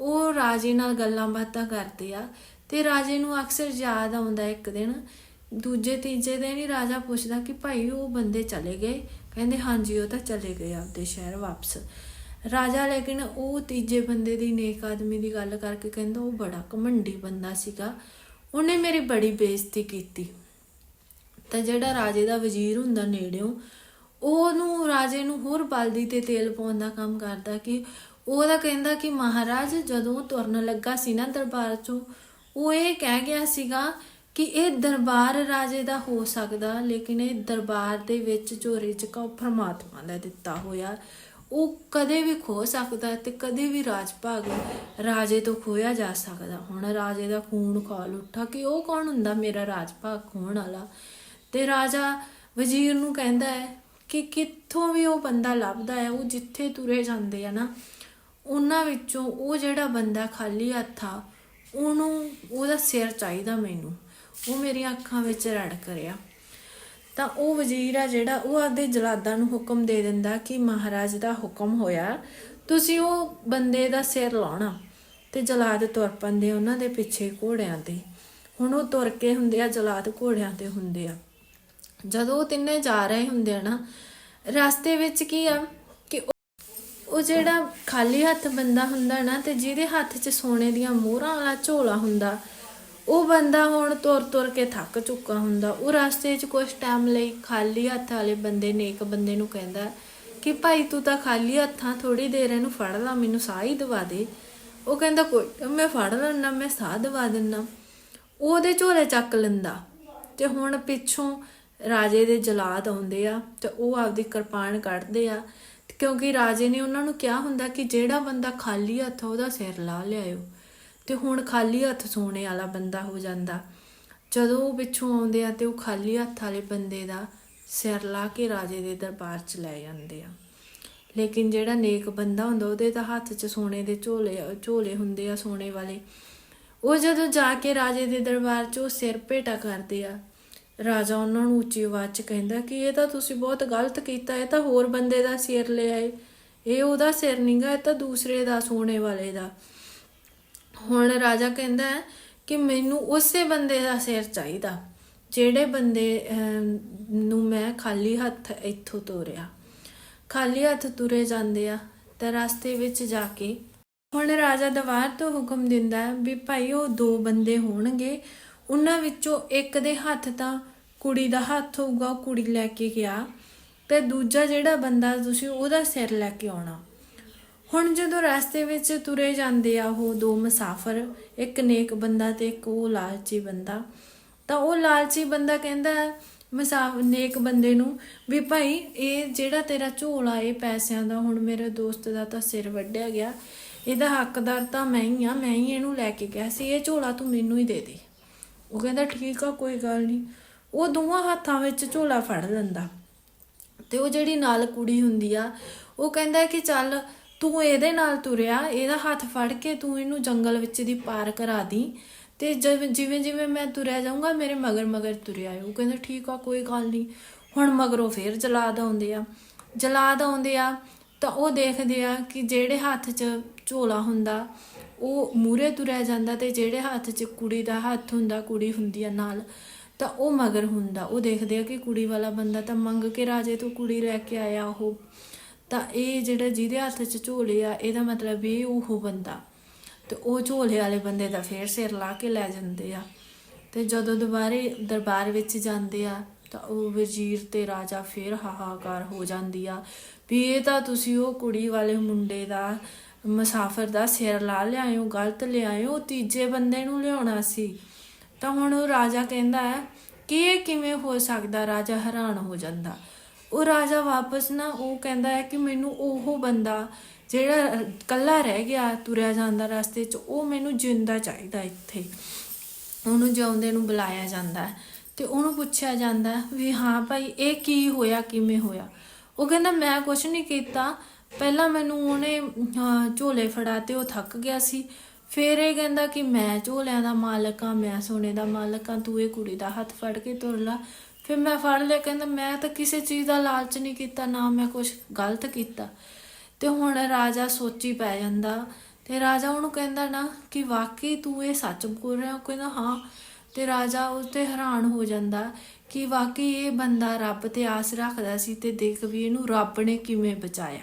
ਉਹ ਰਾਜੇ ਨਾਲ ਗੱਲਾਂ ਬਾਤਾਂ ਕਰਦੇ ਆ। ਤੇ ਰਾਜੇ ਨੂੰ ਅਕਸਰ ਯਾਦ ਆਉਂਦਾ ਇੱਕ ਦਿਨ, ਦੂਜੇ, ਤੀਜੇ ਦਿਨ ਹੀ ਰਾਜਾ ਪੁੱਛਦਾ ਕਿ ਭਾਈ ਉਹ ਬੰਦੇ ਚਲੇ ਗਏ? ਕਹਿੰਦੇ, ਹਾਂਜੀ, ਉਹ ਤਾਂ ਚਲੇ ਗਏ ਆਪਦੇ ਸ਼ਹਿਰ ਵਾਪਸ। ਰਾਜਾ ਲੇਕਿਨ ਉਹ ਤੀਜੇ ਬੰਦੇ ਦੀ ਨੇਕ ਆਦਮੀ ਦੀ ਗੱਲ ਕਰਕੇ ਕਹਿੰਦਾ, ਉਹ ਬੜਾ ਘਮੰਡੀ ਬੰਦਾ ਸੀਗਾ। ਉਹਨੇ ਮੇਰੀ ਬੜੀ ਬੇਇੱਜ਼ਤੀ ਕੀਤੀ। ਤਾਂ ਜਿਹੜਾ ਰਾਜੇ ਦਾ ਵਜ਼ੀਰ ਹੁੰਦਾ ਨੇੜਿਓਂ, ਉਹਨੂੰ ਰਾਜੇ ਨੂੰ ਹੋਰ ਬਲਦੀ ਤੇ ਤੇਲ ਪਾਉਣ ਦਾ ਕੰਮ ਕਰਦਾ ਕਿ ਉਹਦਾ ਕਹਿੰਦਾ ਕਿ ਮਹਾਰਾਜ ਜਦੋਂ ਤੁਰਨ ਲੱਗਾ ਸੀ ਨਾ ਦਰਬਾਰ ਚੋਂ, ਉਹ ਇਹ ਕਹਿ ਗਿਆ ਸੀਗਾ ਕਿ ਇਹ ਦਰਬਾਰ ਰਾਜੇ ਦਾ ਹੋ ਸਕਦਾ, ਲੇਕਿਨ ਇਹ ਦਰਬਾਰ ਦੇ ਵਿੱਚ ਜੋ ਰਿਜ਼ਕ ਆ ਉਹ ਪ੍ਰਮਾਤਮਾ ਦਾ ਦਿੱਤਾ ਹੋਇਆ। ਉਹ ਕਦੇ ਵੀ ਖੋ ਸਕਦਾ ਤੇ ਕਦੇ ਵੀ ਰਾਜ ਭਾਗ ਰਾਜੇ ਤੋਂ ਖੋਇਆ ਜਾ ਸਕਦਾ। ਹੁਣ ਰਾਜੇ ਦਾ ਖੂਨ ਖੌਲ ਉੱਠਾ ਕਿ ਉਹ ਕੌਣ ਹੁੰਦਾ? ਮੇਰਾ ਰਾਜ ਭਾਗ ਖੋਣ ਵਾਲਾ। ਤੇ ਰਾਜਾ ਵਜ਼ੀਰ ਨੂੰ ਕਹਿੰਦਾ ਹੈ ਕਿ ਕਿੱਥੋਂ ਵੀ ਉਹ ਬੰਦਾ ਲੱਭਦਾ ਹੈ, ਉਹ ਜਿੱਥੇ ਤੁਰੇ ਜਾਂਦੇ ਆ ਨਾ, ਉਹਨਾਂ ਵਿੱਚੋਂ ਉਹ ਜਿਹੜਾ ਬੰਦਾ ਖਾਲੀ ਹੱਥ ਆ, ਉਹਨੂੰ, ਉਹਦਾ ਸਿਰ ਚਾਹੀਦਾ ਮੈਨੂੰ। ਉਹ ਮੇਰੀਆਂ ਅੱਖਾਂ ਵਿੱਚ ਰੜਕ ਰਿਹਾ ਤਾਂ ਉਹ ਵਜ਼ੀਰ ਆ ਜਿਹੜਾ, ਉਹ ਆਪਦੇ ਜਲਾਦਾਂ ਨੂੰ ਹੁਕਮ ਦੇ ਦਿੰਦਾ ਕਿ ਮਹਾਰਾਜ ਦਾ ਹੁਕਮ ਹੋਇਆ, ਤੁਸੀਂ ਉਹ ਬੰਦੇ ਦਾ ਸਿਰ ਲਾਉਣਾ ਤੇ ਜਲਾਦ ਤੁਰ ਪੰਦੇ ਉਹਨਾਂ ਦੇ ਪਿੱਛੇ ਘੋੜਿਆਂ ਤੇ। ਹੁਣ ਉਹ ਤੁਰ ਕੇ ਹੁੰਦੇ ਆ, ਜਲਾਦ ਘੋੜਿਆਂ ਤੇ ਹੁੰਦੇ ਆ। ਜਦੋਂ ਉਹ ਤਿੰਨੇ ਜਾ ਰਹੇ ਹੁੰਦੇ ਆ ਨਾ, ਰਸਤੇ ਵਿੱਚ ਕੀ ਆ ਕਿ ਉਹ- ਜਿਹੜਾ ਖਾਲੀ ਹੱਥ ਬੰਦਾ ਹੁੰਦਾ ਨਾ ਤੇ ਜਿਹਦੇ ਹੱਥ 'ਚ ਸੋਨੇ ਦੀਆਂ ਮੋਹਰਾਂ ਵਾਲਾ ਝੋਲਾ ਹੁੰਦਾ, ਉਹ ਬੰਦਾ ਹੁਣ ਤੁਰ ਤੁਰ ਕੇ ਥੱਕ ਚੁੱਕਾ ਹੁੰਦਾ। ਉਹ ਰਸਤੇ 'ਚ ਕੁਝ ਟਾਈਮ ਲਈ ਖਾਲੀ ਹੱਥ ਵਾਲੇ ਬੰਦੇ ਨੇ ਇੱਕ ਬੰਦੇ ਨੂੰ ਕਹਿੰਦਾ ਕਿ ਭਾਈ ਤੂੰ ਤਾਂ ਖਾਲੀ ਹੱਥਾਂ ਥੋੜੀ ਦੇਰ ਇਹਨੂੰ ਫੜ ਲਾ, ਮੈਨੂੰ ਸਾਹ ਹੀ ਦਵਾ ਦੇ। ਉਹ ਕਹਿੰਦਾ, ਕੋਈ ਮੈਂ ਫੜ ਲੈਣਾ ਮੈਂ ਸਾਹ ਦਵਾ ਦਿੰਨਾ ਉਹਦੇ ਝੋਲੇ ਚੱਕ ਲੈਂਦਾ ਤੇ ਹੁਣ ਪਿੱਛੋਂ ਰਾਜੇ ਦੇ ਜਲਾਦ ਆਉਂਦੇ ਆ ਤੇ ਉਹ ਆਪਦੀ ਕਿਰਪਾਨ ਕੱਢਦੇ ਆ। ਕਿਉਂਕਿ ਰਾਜੇ ਨੇ ਉਹਨਾਂ ਨੂੰ ਕਿਹਾ ਹੁੰਦਾ ਕਿ ਜਿਹੜਾ ਬੰਦਾ ਖਾਲੀ ਹੱਥ ਉਹਦਾ ਸਿਰ ਲਾ ਲਿਆਇਓ। ਤੇ ਹੁਣ ਖਾਲੀ ਹੱਥ ਸੋਨੇ ਵਾਲਾ ਬੰਦਾ ਹੋ ਜਾਂਦਾ। ਜਦੋਂ ਉਹ ਪਿੱਛੋਂ ਆਉਂਦੇ ਆ ਤੇ ਉਹ ਖਾਲੀ ਹੱਥ ਵਾਲੇ ਬੰਦੇ ਦਾ ਸਿਰ ਲਾ ਕੇ ਰਾਜੇ ਦੇ ਦਰਬਾਰ 'ਚ ਲੈ ਜਾਂਦੇ ਆ। ਲੇਕਿਨ ਜਿਹੜਾ ਨੇਕ ਬੰਦਾ ਹੁੰਦਾ, ਉਹਦੇ ਤਾਂ ਹੱਥ 'ਚ ਸੋਨੇ ਦੇ ਝੋਲੇ ਝੋਲੇ ਹੁੰਦੇ ਆ ਸੋਨੇ ਵਾਲੇ। ਉਹ ਜਦੋਂ ਜਾ ਕੇ ਰਾਜੇ ਦੇ ਦਰਬਾਰ 'ਚ ਉਹ ਸਿਰ ਭੇਟਾ ਕਰਦੇ ਆ ਰਾਜਾ ਉਹਨਾਂ ਨੂੰ ਉੱਚੀ ਆਵਾਜ਼ 'ਚ ਕਹਿੰਦਾ ਕਿ ਇਹ ਤਾਂ ਤੁਸੀਂ ਬਹੁਤ ਗਲਤ ਕੀਤਾ ਇਹ ਤਾਂ ਹੋਰ ਬੰਦੇ ਦਾ ਸਿਰ ਲੈ ਆਏ। ਇਹ ਉਹਦਾ ਸਿਰ ਨਹੀਂਗਾ ਇਹ ਤਾਂ ਦੂਸਰੇ ਦਾ ਸੋਨੇ ਵਾਲੇ ਦਾ। ਹੁਣ ਰਾਜਾ ਕਹਿੰਦਾ ਹੈ ਕਿ ਮੈਨੂੰ ਉਸੇ ਬੰਦੇ ਦਾ ਸਿਰ ਚਾਹੀਦਾ ਜਿਹੜੇ ਬੰਦੇ ਅਮ, ਨੂੰ ਮੈਂ ਖਾਲੀ ਹੱਥ ਇੱਥੋਂ ਤੋਰਿਆ। ਖਾਲੀ ਹੱਥ ਤੁਰੇ ਜਾਂਦੇ ਆ ਤਾਂ ਰਸਤੇ ਵਿੱਚ ਜਾ ਕੇ ਹੁਣ ਰਾਜਾ ਦਵਾਰ ਤੋਂ ਹੁਕਮ ਦਿੰਦਾ ਵੀ ਭਾਈ ਉਹ ਦੋ ਬੰਦੇ ਹੋਣਗੇ ਉਹਨਾਂ ਵਿੱਚੋਂ ਇੱਕ ਦੇ ਹੱਥ ਤਾਂ ਕੁੜੀ ਦਾ ਹੱਥ ਹੋਊਗਾ, ਉਹ ਕੁੜੀ ਲੈ ਕੇ ਗਿਆ। ਤੇ ਦੂਜਾ ਜਿਹੜਾ ਬੰਦਾ ਤੁਸੀਂ ਉਹਦਾ ਸਿਰ ਲੈ ਕੇ ਆਉਣਾ। ਹੁਣ ਜਦੋਂ ਰਸਤੇ ਵਿੱਚ ਤੁਰੇ ਜਾਂਦੇ ਆ ਉਹ ਦੋ ਮੁਸਾਫਰ, ਇੱਕ ਨੇਕ ਬੰਦਾ ਤੇ ਇੱਕ ਉਹ ਲਾਲਚੀ ਬੰਦਾ। ਤਾਂ ਉਹ ਲਾਲਚੀ ਬੰਦਾ ਕਹਿੰਦਾ ਹੈ ਨੇਕ ਬੰਦੇ ਨੂੰ ਵੀ ਭਾਈ ਇਹ ਜਿਹੜਾ ਤੇਰਾ ਝੋਲਾ, ਇਹ ਪੈਸਿਆਂ ਦਾ ਹੁਣ ਮੇਰੇ ਦੋਸਤ ਦਾ ਤਾਂ ਸਿਰ ਵੱਢਿਆ ਗਿਆ। ਇਹਦਾ ਹੱਕਦਾਰ ਤਾਂ ਮੈਂ ਹੀ ਆ, ਮੈਂ ਹੀ ਇਹਨੂੰ ਲੈ ਕੇ ਗਿਆ ਸੀ, ਇਹ ਝੋਲਾ ਤੂੰ ਮੈਨੂੰ ਹੀ ਦੇ ਦੇ। ਉਹ ਕਹਿੰਦਾ ਠੀਕ ਆ, ਕੋਈ ਗੱਲ ਨਹੀਂ। ਉਹ ਦੋਵਾਂ ਹੱਥਾਂ ਵਿੱਚ ਝੋਲਾ ਫੜ ਲੈਂਦਾ। ਤੇ ਉਹ ਜਿਹੜੀ ਨਾਲ ਕੁੜੀ ਹੁੰਦੀ ਆ, ਉਹ ਕਹਿੰਦਾ ਕਿ ਚੱਲ ਤੂੰ ਇਹਦੇ ਨਾਲ ਤੁਰਿਆ, ਇਹਦਾ ਹੱਥ ਫੜ ਕੇ ਤੂੰ ਇਹਨੂੰ ਜੰਗਲ ਵਿੱਚ ਦੀ ਪਾਰ ਕਰਾ ਦੀ ਤੇ ਜਿਵੇਂ ਜਿਵੇਂ ਮੈਂ ਤੁਰਿਆ ਜਾਊਂਗਾ, ਮੇਰੇ ਮਗਰ ਮਗਰ ਤੁਰਿਆ ਉਹ ਕਹਿੰਦਾ, ਠੀਕ ਆ, ਕੋਈ ਗੱਲ ਨਹੀਂ। ਹੁਣ ਮਗਰੋਂ ਫੇਰ ਜਲਾਦ ਆਉਂਦੇ ਆ। ਜਲਾਦ ਆਉਂਦੇ ਆ ਤਾਂ ਉਹ ਦੇਖਦੇ ਆ ਕਿ ਜਿਹੜੇ ਹੱਥ 'ਚ ਝੋਲਾ ਹੁੰਦਾ, ਉਹ ਮੂਰੇ ਤੁਰਿਆ ਜਾਂਦਾ ਤੇ ਜਿਹੜੇ ਹੱਥ 'ਚ ਕੁੜੀ ਦਾ ਹੱਥ ਹੁੰਦਾ, ਕੁੜੀ ਹੁੰਦੀ ਆ ਨਾਲ ਤਾਂ ਉਹ ਮਗਰ ਹੁੰਦਾ। ਉਹ ਦੇਖਦੇ ਆ ਕਿ ਕੁੜੀ ਵਾਲਾ ਬੰਦਾ ਤਾਂ ਮੰਗ ਕੇ ਰਾਜੇ ਤੋਂ ਕੁੜੀ ਲੈ ਕੇ ਆਇਆ ਉਹ। ਤਾਂ ਇਹ ਜਿਹੜਾ ਜਿਹਦੇ ਹੱਥ 'ਚ ਝੋਲੇ ਆ, ਇਹਦਾ ਮਤਲਬ ਇਹ ਉਹ ਬੰਦਾ। ਤੇ ਉਹ ਝੋਲੇ ਵਾਲੇ ਬੰਦੇ ਦਾ ਫੇਰ ਸਿਰ ਲਾ ਕੇ ਲੈ ਜਾਂਦੇ ਆ। ਤੇ ਜਦੋਂ ਦੁਬਾਰੇ ਦਰਬਾਰ ਵਿੱਚ ਜਾਂਦੇ ਆ, ਤਾਂ ਉਹ ਵਜ਼ੀਰ ਤੇ ਰਾਜਾ ਫੇਰ ਹਾਹਾਕਾਰ ਹੋ ਜਾਂਦੀ ਆ। ਵੀ ਇਹ ਤਾਂ ਤੁਸੀਂ ਉਹ ਕੁੜੀ ਵਾਲੇ ਮੁੰਡੇ ਦਾ ਮੁਸਾਫਰ ਦਾ ਸਿਰ ਲਾ ਲਿਆਇਓ, ਗਲਤ ਲਿਆਇਓ, ਤੀਜੇ ਬੰਦੇ ਨੂੰ ਲਿਆਉਣਾ ਸੀ। ਤਾਂ ਹੁਣ ਉਹ ਰਾਜਾ ਕਹਿੰਦਾ ਹੈ ਕਿ ਇਹ ਕਿਵੇਂ ਹੋ ਸਕਦਾ ਰਾਜਾ ਹੈਰਾਨ ਹੋ ਜਾਂਦਾ। ਉਹ ਰਾਜਾ ਵਾਪਸ ਨਾ ਉਹ ਕਹਿੰਦਾ ਹੈ ਕਿ ਮੈਨੂੰ ਉਹ ਬੰਦਾ ਜਿਹੜਾ ਕੱਲਾ ਰਹਿ ਗਿਆ ਤੁਰਿਆ ਜਾਂਦਾ ਰਸਤੇ 'ਚ, ਉਹ ਮੈਨੂੰ ਜਿੰਦਾ ਚਾਹੀਦਾ ਇੱਥੇ। ਉਹਨੂੰ ਜਿਉਂਦੇ ਨੂੰ ਬੁਲਾਇਆ ਜਾਂਦਾ ਹੈ ਤੇ ਉਹਨੂੰ ਪੁੱਛਿਆ ਜਾਂਦਾ ਵੀ ਹਾਂ ਭਾਈ, ਇਹ ਕੀ ਹੋਇਆ, ਕਿਵੇਂ ਹੋਇਆ? ਉਹ ਕਹਿੰਦਾ, ਮੈਂ ਕੁਛ ਨਹੀਂ ਕੀਤਾ। ਪਹਿਲਾਂ ਮੈਨੂੰ ਉਹਨੇ ਝੋਲੇ ਫੜਾ ਤੇ ਉਹ ਥੱਕ ਗਿਆ ਸੀ। ਫਿਰ ਇਹ ਕਹਿੰਦਾ ਕਿ ਮੈਂ ਝੋਲਿਆਂ ਦਾ ਮਾਲਕ ਆ ਮੈਂ ਸੋਨੇ ਦਾ ਮਾਲਕ ਆ ਤੂੰ ਇਹ ਕੁੜੀ ਦਾ ਹੱਥ ਫੜ ਕੇ ਤੁਰ ਲਾ। ਫਿਰ ਮੈਂ ਫੜ ਲਿਆ, ਕਹਿੰਦਾ ਮੈਂ ਤਾਂ ਕਿਸੇ ਚੀਜ਼ ਦਾ ਲਾਲਚ ਨਹੀਂ ਕੀਤਾ, ਨਾ ਮੈਂ ਕੁਝ ਗਲਤ ਕੀਤਾ। ਤੇ ਹੁਣ ਰਾਜਾ ਸੋਚੀ ਪੈ ਜਾਂਦਾ ਤੇ ਰਾਜਾ ਉਹਨੂੰ ਕਹਿੰਦਾ ਨਾ ਕਿ ਵਾਕਈ ਤੂੰ ਇਹ ਸੱਚ ਬੋਲ ਰਿਹਾ ਉਹ ਕਹਿੰਦਾ ਹਾਂ। ਤੇ ਰਾਜਾ ਉਸ ਤੇ ਹੈਰਾਨ ਹੋ ਜਾਂਦਾ ਕਿ ਵਾਕਈ ਇਹ ਬੰਦਾ ਰੱਬ ਤੇ ਆਸ ਰੱਖਦਾ ਸੀ ਤੇ ਦੇਖ ਵੀ ਇਹਨੂੰ ਰੱਬ ਨੇ ਕਿਵੇਂ ਬਚਾਇਆ।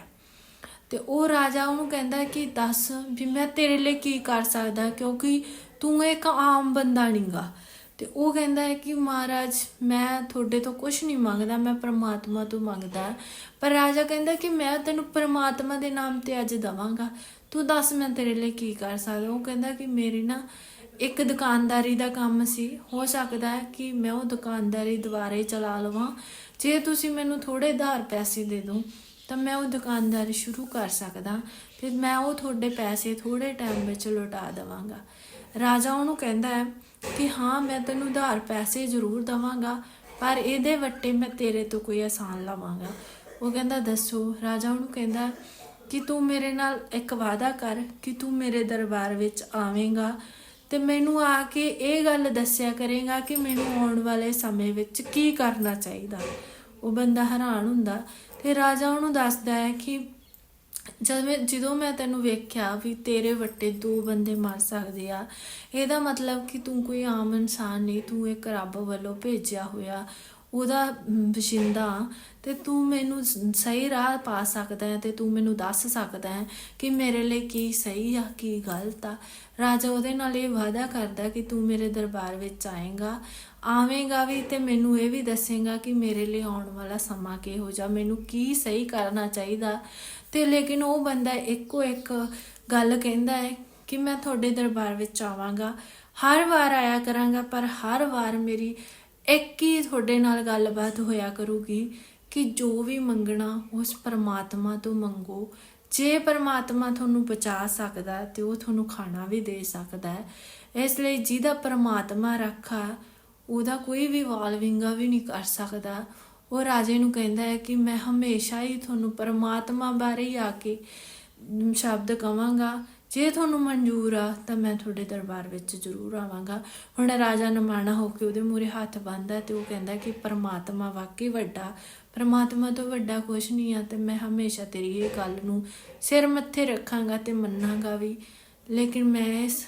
ਤੇ ਉਹ ਰਾਜਾ ਉਹਨੂੰ ਕਹਿੰਦਾ ਕਿ ਦੱਸ ਵੀ ਮੈਂ ਤੇਰੇ ਲਈ ਕੀ ਕਰ ਸਕਦਾ, ਕਿਉਂਕਿ ਤੂੰ ਇੱਕ ਆਮ ਬੰਦਾ ਨਹੀਂਗਾ। ਤੇ ਉਹ ਕਹਿੰਦਾ ਹੈ ਕਿ ਮਹਾਰਾਜ, ਮੈਂ ਤੁਹਾਡੇ ਤੋਂ ਕੁਝ ਨਹੀਂ ਮੰਗਦਾ, ਮੈਂ ਪ੍ਰਮਾਤਮਾ ਤੋਂ ਮੰਗਦਾ। ਪਰ ਰਾਜਾ ਕਹਿੰਦਾ ਕਿ ਮੈਂ ਤੈਨੂੰ ਪ੍ਰਮਾਤਮਾ ਦੇ ਨਾਮ ਤੇ ਅੱਜ ਦਵਾਂਗਾ। ਤੂੰ ਦੱਸ ਮੈਂ ਤੇਰੇ ਲਈ ਕੀ ਕਰ ਸਕਦਾ? ਉਹ ਕਹਿੰਦਾ ਕਿ ਮੇਰੀ ਨਾ ਇੱਕ ਦੁਕਾਨਦਾਰੀ ਦਾ ਕੰਮ ਸੀ। ਹੋ ਸਕਦਾ ਹੈ ਕਿ ਮੈਂ ਉਹ ਦੁਕਾਨਦਾਰੀ ਦੁਬਾਰੇ ਚਲਾ ਲਵਾਂ। ਜੇ ਤੁਸੀਂ ਮੈਨੂੰ ਥੋੜੇ ਉਧਾਰ ਪੈਸੇ ਦੇ ਦਿਓ। ਤਾਂ ਮੈਂ ਉਹ ਦੁਕਾਨਦਾਰੀ ਸ਼ੁਰੂ ਕਰ ਸਕਦਾ ਤੇ ਮੈਂ ਉਹ ਤੁਹਾਡੇ ਪੈਸੇ ਥੋੜੇ ਟਾਈਮ ਵਿੱਚ ਲੁਟਾ ਦੇਵਾਂਗਾ। ਰਾਜਾ ਉਹਨੂੰ ਕਹਿੰਦਾ ਹੈ ਕਿ ਹਾਂ, ਮੈਂ ਤੈਨੂੰ ਉਧਾਰ ਪੈਸੇ ਜ਼ਰੂਰ ਦਵਾਂਗਾ, ਪਰ ਇਹਦੇ ਵੱਟੇ ਮੈਂ ਤੇਰੇ ਤੋਂ ਕੋਈ ਆਸਾਨ ਲਵਾਂਗਾ। ਉਹ ਕਹਿੰਦਾ, ਦੱਸੋ। ਰਾਜਾ ਉਹਨੂੰ ਕਹਿੰਦਾ ਕਿ ਤੂੰ ਮੇਰੇ ਨਾਲ ਇੱਕ ਵਾਅਦਾ ਕਰ ਕਿ ਤੂੰ ਮੇਰੇ ਦਰਬਾਰ ਵਿੱਚ ਆਵੇਂਗਾ ਤੇ ਮੈਨੂੰ ਆ ਕੇ ਇਹ ਗੱਲ ਦੱਸਿਆ ਕਰੇਗਾ ਕਿ ਮੈਨੂੰ ਆਉਣ ਵਾਲੇ ਸਮੇਂ ਵਿੱਚ ਕੀ ਕਰਨਾ ਚਾਹੀਦਾ। ਉਹ ਬੰਦਾ ਹੈਰਾਨ ਹੁੰਦਾ ਤੇ ਰਾਜਾ ਉਹਨੂੰ ਦੱਸਦਾ ਹੈ ਕਿ ਜਦ ਮੈਂ ਜਦੋਂ ਮੈਂ ਤੈਨੂੰ ਵੇਖਿਆ ਵੀ ਤੇਰੇ ਵੱਟੇ ਦੋ ਬੰਦੇ ਮਰ ਸਕਦੇ ਆ ਇਹਦਾ ਮਤਲਬ ਕਿ ਤੂੰ ਕੋਈ ਆਮ ਇਨਸਾਨ ਨਹੀਂ ਤੂੰ ਇੱਕ ਰੱਬ ਵੱਲੋਂ ਭੇਜਿਆ ਹੋਇਆ ਉਹਦਾ ਮ, ਵਸ਼ਿੰਦਾ ਤੇ ਤੂੰ ਮੈਨੂੰ ਸਹੀ ਰਾਹ ਪਾ ਸਕਦਾ ਹੈ ਤੇ ਤੂੰ ਮੈਨੂੰ ਦੱਸ ਸਕਦਾ ਹੈ ਕਿ ਮੇਰੇ ਲਈ ਕੀ ਸਹੀ ਆ ਕੀ ਗਲਤ ਆ। ਰਾਜਾ ਉਹਦੇ ਨਾਲ ਇਹ ਵਾਅਦਾ ਕਰਦਾ ਕਿ ਤੂੰ ਮੇਰੇ ਦਰਬਾਰ ਵਿੱਚ ਆਏਗਾ ਆਵੇਂਗਾ ਵੀ ਤੇ ਮੈਨੂੰ ਇਹ ਵੀ ਦੱਸੇਗਾ ਕਿ ਮੇਰੇ ਲਈ ਆਉਣ ਵਾਲਾ ਸਮਾਂ ਕਿਹੋ ਜਿਹਾ, ਮੈਨੂੰ ਕੀ ਸਹੀ ਕਰਨਾ ਚਾਹੀਦਾ। ਤੇ ਲੇਕਿਨ ਉਹ ਬੰਦਾ ਇੱਕੋ ਇੱਕ ਗੱਲ ਕਹਿੰਦਾ ਹੈ ਕਿ ਮੈਂ ਤੁਹਾਡੇ ਦਰਬਾਰ ਵਿੱਚ ਆਵਾਂਗਾ। ਹਰ ਵਾਰ ਆਇਆ ਕਰਾਂਗਾ, ਪਰ ਹਰ ਵਾਰ ਮੇਰੀ ਇੱਕ ਹੀ ਤੁਹਾਡੇ ਨਾਲ ਗੱਲਬਾਤ ਹੋਇਆ ਕਰੂਗੀ ਕਿ ਜੋ ਵੀ ਮੰਗਣਾ ਉਸ ਪਰਮਾਤਮਾ ਤੋਂ ਮੰਗੋ। ਜੇ ਪਰਮਾਤਮਾ ਤੁਹਾਨੂੰ ਬਚਾ ਸਕਦਾ ਤੇ ਉਹ ਤੁਹਾਨੂੰ ਖਾਣਾ ਵੀ ਦੇ ਸਕਦਾ ਹੈ। ਇਸ ਲਈ ਜਿਹਦਾ ਪਰਮਾਤਮਾ ਰੱਖਾ ਉਹਦਾ ਕੋਈ ਵੀ ਵਾਲ ਵਿੰਗਾ ਵੀ ਨਹੀਂ ਕਰ ਸਕਦਾ। ਉਹ ਰਾਜੇ ਨੂੰ ਕਹਿੰਦਾ ਹੈ ਕਿ ਮੈਂ ਹਮੇਸ਼ਾ ਹੀ ਤੁਹਾਨੂੰ ਪਰਮਾਤਮਾ ਬਾਰੇ ਹੀ ਆ ਕੇ ਸ਼ਬਦ ਕਵਾਂਗਾ। ਜੇ ਤੁਹਾਨੂੰ ਮਨਜ਼ੂਰ ਆ, ਤਾਂ ਮੈਂ ਤੁਹਾਡੇ ਦਰਬਾਰ ਵਿੱਚ ਜ਼ਰੂਰ ਆਵਾਂਗਾ। ਹੁਣ ਰਾਜਾ ਨਮਾਣਾ ਹੋ ਕੇ ਉਹਦੇ ਮੂਰੇ ਹੱਥ ਬੰਨ੍ਹਦਾ ਤੇ ਉਹ ਕਹਿੰਦਾ ਕਿ ਪਰਮਾਤਮਾ ਵਾਕਈ ਵੱਡਾ, ਪਰਮਾਤਮਾ ਤੋਂ ਵੱਡਾ ਕੁਝ ਨਹੀਂ ਆ ਤੇ ਮੈਂ ਹਮੇਸ਼ਾ ਤੇਰੀ ਇਹ ਗੱਲ ਨੂੰ ਸਿਰ ਮੱਥੇ ਰੱਖਾਂਗਾ ਤੇ ਮੰਨਾਂਗਾ ਵੀ। ਲੇਕਿਨ ਮੈਂ ਇਸ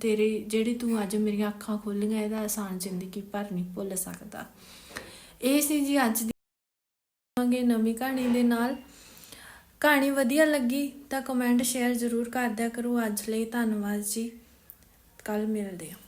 ਤੇਰੀ ਜਿਹੜੀ ਤੂੰ ਅੱਜ ਮੇਰੀਆਂ ਅੱਖਾਂ ਖੋਲੀਆਂ, ਇਹਦਾ ਆਸਾਨ ਜ਼ਿੰਦਗੀ ਭਰ ਨਹੀਂ ਭੁੱਲ ਸਕਦਾ। ਇਹ ਸੀ ਜੀ ਅੱਜ ਦੀ ਆਵਾਂਗੇ ਨਵੀਂ ਕਹਾਣੀ ਦੇ ਨਾਲ। ਕਹਾਣੀ ਵਧੀਆ ਲੱਗੀ ਤਾਂ ਕਮੈਂਟ ਸ਼ੇਅਰ ਜ਼ਰੂਰ ਕਰ ਦਿਆ ਕਰੋ। ਅੱਜ ਲਈ ਧੰਨਵਾਦ ਜੀ। ਕੱਲ ਮਿਲਦੇ ਹਾਂ।